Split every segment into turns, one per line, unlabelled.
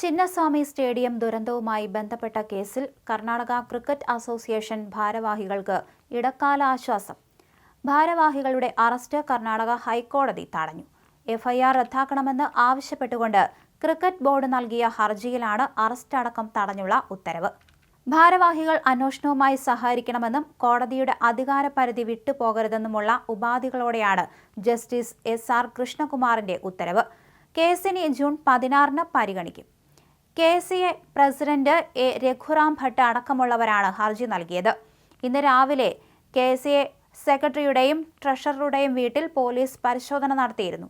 Chinnaswamy stadium ദുരന്തവുമായി ബന്ധപ്പെട്ട കേസിൽ Karnataka cricket association ഭാരവാഹികൾക്ക് ഇടക്കാല ആശ്വാസം ഭാരവാഹികളുടെ അറസ്റ്റ് കർണാടക ഹൈക്കോടതി തടഞ്ഞു. എഫ്ഐആർ റദ്ദാക്കണമെന്ന് ആവശ്യപ്പെട്ടുകൊണ്ട് ക്രിക്കറ്റ് ബോർഡ് നൽകിയ ഹർജിയിലാണ് അറസ്റ്റ് അടക്കം തടഞ്ഞുള്ള ഉത്തരവ്. ഭാരവാഹികൾ അന്വേഷണവുമായി സഹകരിക്കണമെന്നും കോടതിയുടെ അധികാരപരിധി വിട്ടുപോകരുതെന്നുമുള്ള ഉപാധികളോടെയാണ് ജസ്റ്റിസ് എസ് ആർ കൃഷ്ണകുമാറിന്റെ ഉത്തരവ്. കേസിനെ ജൂൺ പതിനാറിന് പരിഗണിക്കും. K C A president A Raghuram Bhat അടക്കമുള്ളവരാണ് ഹർജി നൽകിയത്. ഇന്ന് രാവിലെ കെ സി എ സെക്രട്ടറിയുടെയും ട്രഷററുടെയും വീട്ടിൽ പോലീസ് പരിശോധന നടത്തിയിരുന്നു.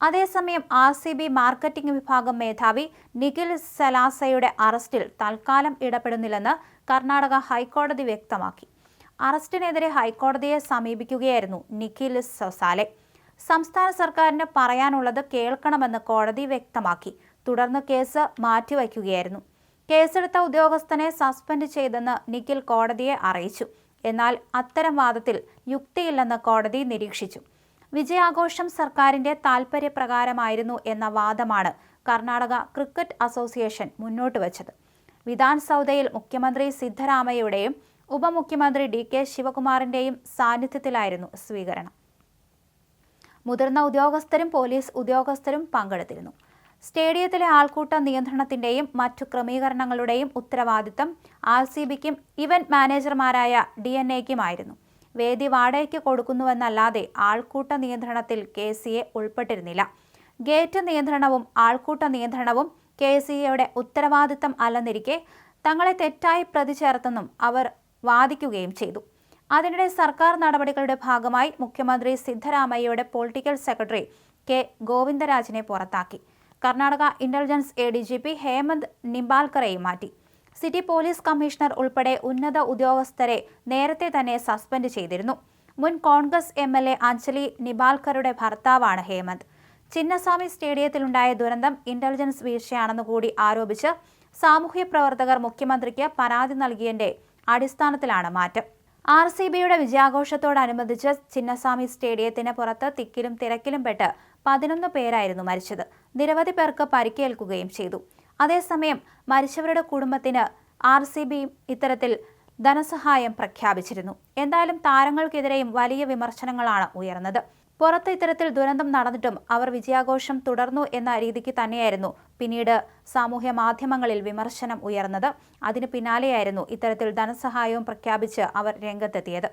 അതേസമയം ആർ സി ബി മാർക്കറ്റിംഗ് വിഭാഗം മേധാവി നിഖിൽ സലാസയുടെ അറസ്റ്റിൽ തൽക്കാലം ഇടപെടുന്നില്ലെന്ന് കർണാടക ഹൈക്കോടതി വ്യക്തമാക്കി. അറസ്റ്റിനെതിരെ ഹൈക്കോടതിയെ സമീപിക്കുകയായിരുന്നു നിഖിൽ സൊസാലെ. സംസ്ഥാന സർക്കാരിന് പറയാനുള്ളത് കേൾക്കണമെന്ന് കോടതി വ്യക്തമാക്കി. തുടർന്ന് കേസ് മാറ്റിവയ്ക്കുകയായിരുന്നു. കേസെടുത്ത ഉദ്യോഗസ്ഥനെ സസ്പെൻഡ് ചെയ്തെന്ന് നിഖിൽ കോടതിയെ അറിയിച്ചു. എന്നാൽ അത്തരം വാദത്തിൽ യുക്തിയില്ലെന്ന് കോടതി നിരീക്ഷിച്ചു. വിജയാഘോഷം സർക്കാരിന്റെ താൽപര്യപ്രകാരമായിരുന്നു എന്ന വാദമാണ് കർണാടക ക്രിക്കറ്റ് അസോസിയേഷൻ മുന്നോട്ട് വച്ചത്. വിധാൻ സൗദയിൽ മുഖ്യമന്ത്രി സിദ്ധരാമയ്യയുടെയും ഉപമുഖ്യമന്ത്രി ഡി കെ ശിവകുമാറിന്റെയും സാന്നിധ്യത്തിലായിരുന്നു സ്വീകരണം. മുതിർന്ന ഉദ്യോഗസ്ഥരും പോലീസ് ഉദ്യോഗസ്ഥരും പങ്കെടുത്തിരുന്നു. സ്റ്റേഡിയത്തിലെ ആൾക്കൂട്ട നിയന്ത്രണത്തിന്റെയും മറ്റു ക്രമീകരണങ്ങളുടെയും ഉത്തരവാദിത്തം ആർ സി ബിക്കും ഇവന്റ് മാനേജർമാരായ ഡി എൻ എക്കുമായിരുന്നു വേദി വാടകയ്ക്ക് കൊടുക്കുന്നുവെന്നല്ലാതെ ആൾക്കൂട്ട നിയന്ത്രണത്തിൽ കെ സി എ ഉൾപ്പെട്ടിരുന്നില്ല. ഗേറ്റ് നിയന്ത്രണവും ആൾക്കൂട്ട നിയന്ത്രണവും കെ സി എയുടെ ഉത്തരവാദിത്തം അല്ലെന്നിരിക്കെ തങ്ങളെ തെറ്റായി പ്രതിചേർത്തെന്നും അവർ വാദിക്കുകയും ചെയ്തു. അതിനിടെ സർക്കാർ നടപടികളുടെ ഭാഗമായി മുഖ്യമന്ത്രി സിദ്ധരാമയ്യയുടെ പൊളിറ്റിക്കൽ സെക്രട്ടറി കെ ഗോവിന്ദരാജിനെ പുറത്താക്കി. Karnataka intelligence A D G P Hemant നിംബാൽക്കറെയും മാറ്റി. സിറ്റി പോലീസ് കമ്മീഷണർ ഉൾപ്പെടെ ഉന്നത ഉദ്യോഗസ്ഥരെ നേരത്തെ തന്നെ സസ്പെൻഡ് ചെയ്തിരുന്നു. മുൻ Congress M L A Anjali നിബാൽക്കറുടെ ഭർത്താവാണ് ഹേമന്ത്. ചിന്നസ്വാമി സ്റ്റേഡിയത്തിലുണ്ടായ ദുരന്തം ഇന്റലിജൻസ് വീഴ്ചയാണെന്ന് കൂടി ആരോപിച്ച് സാമൂഹ്യ പ്രവർത്തകർ മുഖ്യമന്ത്രിക്ക് പരാതി നൽകിയതിന്റെ അടിസ്ഥാനത്തിലാണ് മാറ്റം. ആർ സി ബിയുടെ വിജയാഘോഷത്തോടനുബന്ധിച്ച് ചിന്നസ്വാമി സ്റ്റേഡിയത്തിന് പുറത്ത് തിക്കിലും തിരക്കിലും പെട്ട് പതിനൊന്ന് പേരായിരുന്നു മരിച്ചത്. നിരവധി പേർക്ക് പരിക്കേൽക്കുകയും ചെയ്തു. അതേസമയം മരിച്ചവരുടെ കുടുംബത്തിന് ആർ സി ബിയും ഇത്തരത്തിൽ ധനസഹായം പ്രഖ്യാപിച്ചിരുന്നു. എന്തായാലും താരങ്ങൾക്കെതിരെയും വലിയ വിമർശനങ്ങളാണ് ഉയർന്നത്. പുറത്ത് ഇത്തരത്തിൽ ദുരന്തം നടന്നിട്ടും അവർ വിജയാഘോഷം തുടർന്നു എന്ന രീതിക്ക് തന്നെയായിരുന്നു പിന്നീട് സാമൂഹ്യ മാധ്യമങ്ങളിൽ വിമർശനം ഉയർന്നത്. അതിന് പിന്നാലെയായിരുന്നു ഇത്തരത്തിൽ ധനസഹായവും പ്രഖ്യാപിച്ച് അവർ രംഗത്തെത്തിയത്.